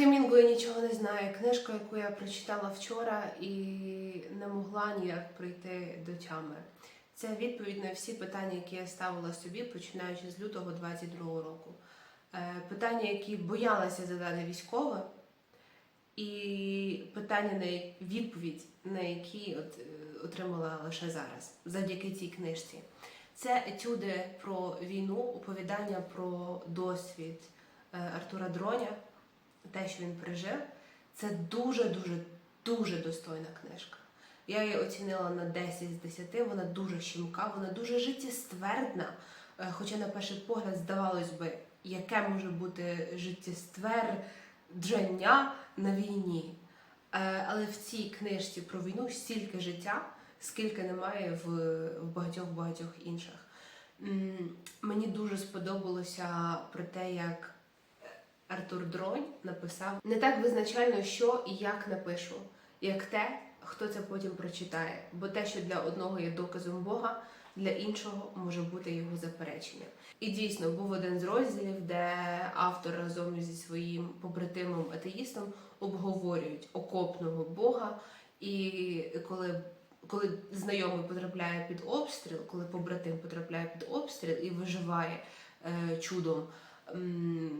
Хемінгуей нічого не знає. Книжка, яку я прочитала вчора і не могла ніяк прийти до тями. Це відповідь на всі питання, які я ставила собі, починаючи з лютого 22-го року. Е, Питання, які боялася задати військова, і питання на відповідь, на які от, е, отримала лише зараз, завдяки цій книжці. Це етюди про війну, оповідання про досвід е, Артура Дроня, те, що він пережив. Це дуже, дуже, достойна книжка. Я її оцінила на 10 з 10, вона дуже щемка, вона дуже життєствердна. Е, Хоча, на перший погляд, здавалось би, яке може бути життєствердження на війні. Е, Але в цій книжці про війну стільки життя, скільки немає в багатьох-багатьох інших. Мені дуже сподобалося про те, як Артур Дронь написав не так визначально, що і як напишу, як те, хто це потім прочитає. Бо те, що для одного є доказом Бога, для іншого може бути його запереченням. І дійсно був один з розділів, де автор разом зі своїм побратимом атеїстом обговорюють окопного Бога. І коли, коли знайомий потрапляє під обстріл, коли побратим потрапляє під обстріл і виживає е, чудом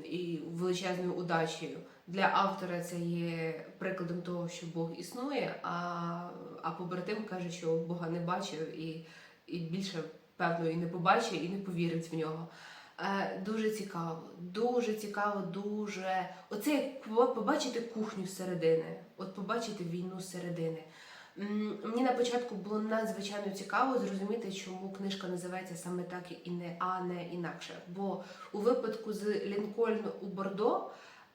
і величезною удачею, для автора це є прикладом того, що Бог існує, а, а побратим каже, що Бога не бачив і, і більше певно і не побачить, і не повірить в нього. Е, Дуже цікаво, дуже цікаво, дуже. Оце як побачити кухню зсередини, от побачити війну зсередини. Мені на початку було надзвичайно цікаво зрозуміти, чому книжка називається саме так і не а не інакше. Бо у випадку з Лінкольн у Бордо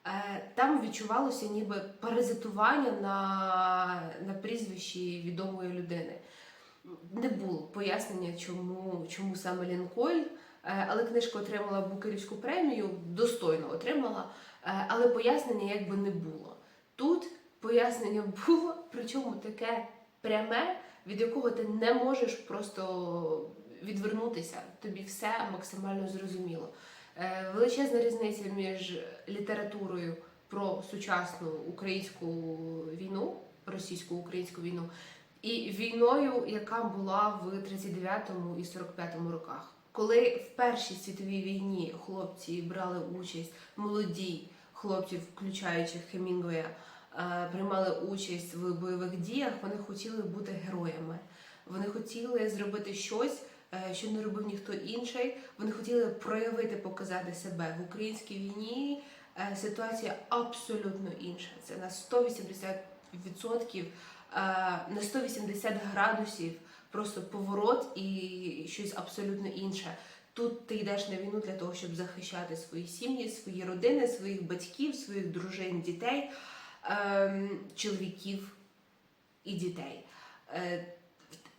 е, там відчувалося ніби паразитування на, на прізвищі відомої людини. Не було пояснення, чому, чому саме Лінкольн. Е, Але книжка отримала Букерівську премію, достойно отримала, е, але пояснення якби не було. Тут пояснення було, причому таке пряме, від якого ти не можеш просто відвернутися. Тобі все максимально зрозуміло. Е, Величезна різниця між літературою про сучасну українську війну, російсько-українську війну, і війною, яка була в 39-му і 45-му роках. Коли в Першій світовій війні хлопці брали участь, молоді хлопці, включаючи Хемінгуея, е, приймали участь в бойових діях, вони хотіли бути героями. Вони хотіли зробити щось, е, що не робив ніхто інший. Вони хотіли проявити, показати себе в українській війні. е, Ситуація абсолютно інша. Це на 180%, е, на 180 градусів просто поворот і щось абсолютно інше. Тут ти йдеш на війну для того, щоб захищати свої сім'ї, свої родини, своїх батьків, своїх дружин, дітей, чоловіків і дітей. Е,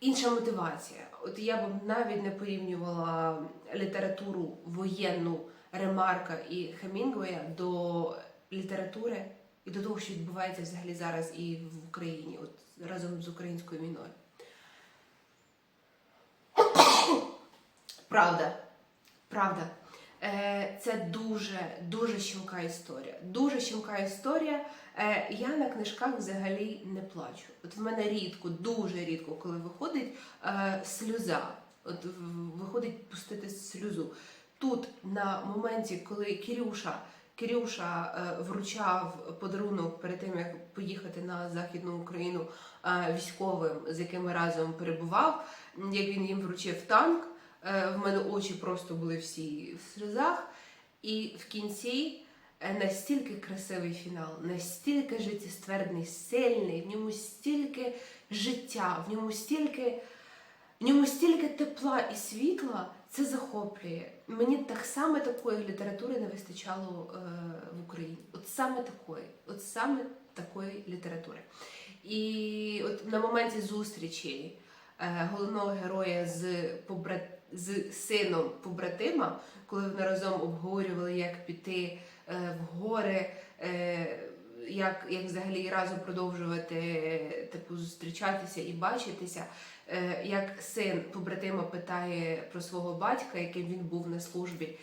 інша мотивація. От я б навіть не порівнювала літературу воєнну Ремарка і Хемінгуея до літератури і до того, що відбувається взагалі зараз і в Україні, от разом з українською війною. Правда, правда. Е, Це дуже дуже щемка історія. Дуже щемка історія. Е, Я на книжках взагалі не плачу. От в мене рідко, дуже рідко, коли виходить е, сльоза. От виходить пустити сльозу. Тут на моменті, коли Кирюша, Кирюша е, вручав подарунок перед тим, як поїхати на Західну Україну військовим, з якими разом перебував, як він їм вручив танк. В мене очі просто були всі в сльозах. І в кінці настільки красивий фінал, настільки життєствердний, сильний, в ньому стільки життя, в ньому стільки, в ньому стільки тепла і світла, це захоплює. Мені так само такої літератури не вистачало е, в Україні. От саме такої, от саме такої літератури. І от на моменті зустрічі е, головного героя з побрат... з сином побратима, коли вони разом обговорювали, як піти е, в гори, е, як, як взагалі разом продовжувати е, типу, зустрічатися і бачитися. Е, як син побратима питає про свого батька, яким він був на службі,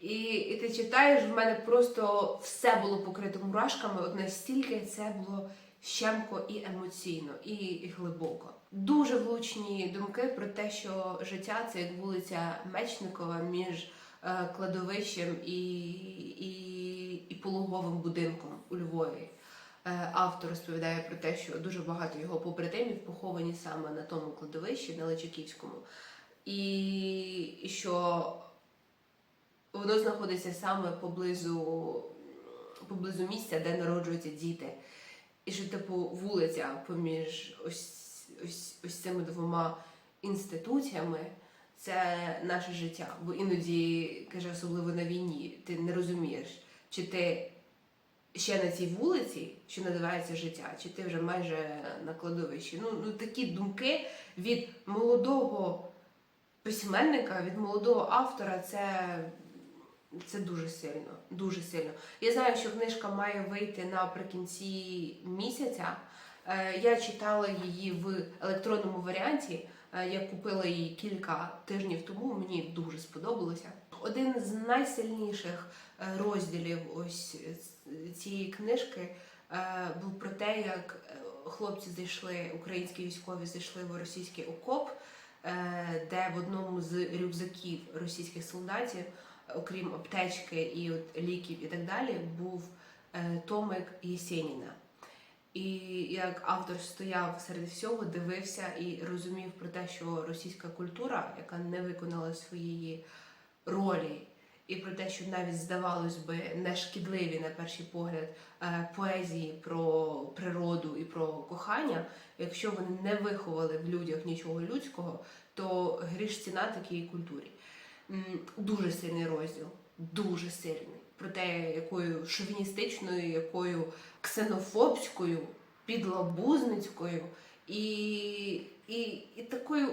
І, і ти читаєш, в мене просто все було покрито мурашками. От настільки це було щемко і емоційно, і, і глибоко. Дуже влучні думки про те, що життя це як вулиця Мечникова між е, кладовищем і, і, і пологовим будинком у Львові. Е, Автор розповідає про те, що дуже багато його побратимів поховані саме на тому кладовищі, на Личаківському, і що воно знаходиться саме поблизу, поблизу місця, де народжуються діти. І що, типу, вулиця поміж ось, ось, ось цими двома інституціями це наше життя. Бо іноді, каже, особливо на війні, ти не розумієш, чи ти ще на цій вулиці, що називається життя, чи ти вже майже на кладовищі. Ну, ну такі думки від молодого письменника, від молодого автора, це, це дуже сильно. Дуже сильно. Я знаю, що книжка має вийти наприкінці місяця. Е, Я читала її в електронному варіанті. Е, Я купила її кілька тижнів тому. Мені дуже сподобалося. Один з найсильніших е, розділів ось цієї книжки був про те, як хлопці зайшли, українські військові зайшли в російський окоп, де в одному з рюкзаків російських солдатів, окрім аптечки і от ліків і так далі, був томик Єсеніна. І як автор стояв серед всього, дивився і розумів про те, що російська культура, яка не виконала своєї ролі, і про те, що навіть здавалось би нешкідливі на перший погляд е, поезії про природу і про кохання, якщо вони не виховали в людях нічого людського, то гріш ціна такій культурі. Дуже сильний розділ, дуже сильний. Про те, якою шовіністичною, якою ксенофобською, підлабузницькою і, і, і такою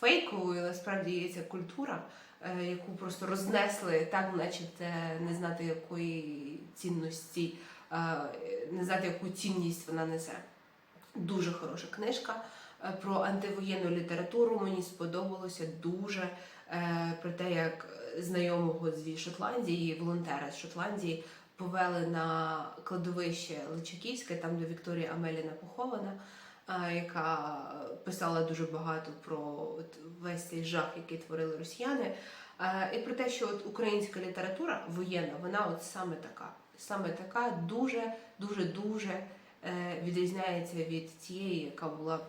фейковою насправді є ця культура, е, яку просто рознесли так, наче це не знати якої цінності, е, не знати, яку цінність вона несе. Дуже хороша книжка про антивоєнну літературу. Мені сподобалося дуже е, про те, як знайомого зі Шотландії, волонтера з Шотландії, повели на кладовище Личаківське, там де Вікторія Амеліна похована, е, яка писала дуже багато про весь цей жах, який творили росіяни. Е, І про те, що от українська література воєнна, вона от саме така, саме така дуже, дуже, дуже е, відрізняється від тієї, яка була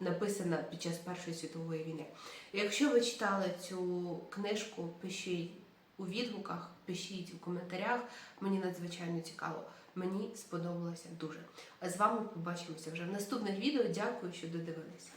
написана під час Першої світової війни. Якщо ви читали цю книжку, пишіть у відгуках, пишіть у коментарях. Мені надзвичайно цікаво. Мені сподобалося дуже. А з вами побачимося вже в наступних відео. Дякую, що додивилися.